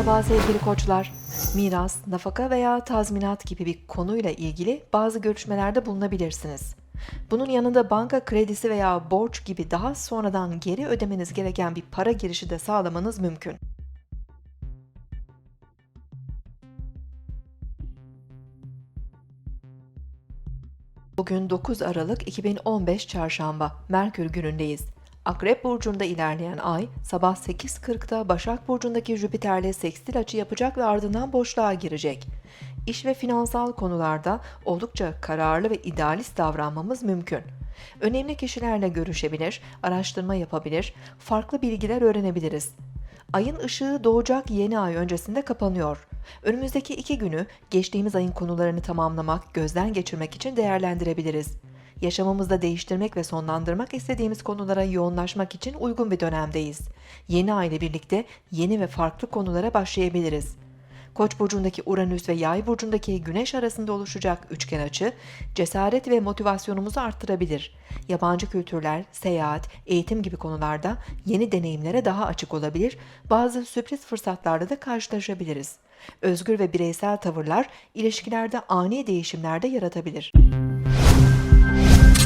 Merhaba sevgili koçlar. Miras, nafaka veya tazminat gibi bir konuyla ilgili bazı görüşmelerde bulunabilirsiniz. Bunun yanında banka kredisi veya borç gibi daha sonradan geri ödemeniz gereken bir para girişi de sağlamanız mümkün. Bugün 9 Aralık 2015 Çarşamba, Merkür günündeyiz. Akrep burcunda ilerleyen ay sabah 8.40'da Başak burcundaki Jüpiter'le sekstil açı yapacak ve ardından boşluğa girecek. İş ve finansal konularda oldukça kararlı ve idealist davranmamız mümkün. Önemli kişilerle görüşebilir, araştırma yapabilir, farklı bilgiler öğrenebiliriz. Ayın ışığı doğacak yeni ay öncesinde kapanıyor. Önümüzdeki iki günü geçtiğimiz ayın konularını tamamlamak, gözden geçirmek için değerlendirebiliriz. Yaşamımızda değiştirmek ve sonlandırmak istediğimiz konulara yoğunlaşmak için uygun bir dönemdeyiz. Yeni ay ile birlikte yeni ve farklı konulara başlayabiliriz. Koç burcundaki Uranüs ve Yay burcundaki Güneş arasında oluşacak üçgen açı cesaret ve motivasyonumuzu arttırabilir. Yabancı kültürler, seyahat, eğitim gibi konularda yeni deneyimlere daha açık olabilir. Bazı sürpriz fırsatlarla da karşılaşabiliriz. Özgür ve bireysel tavırlar ilişkilerde ani değişimler de yaratabilir.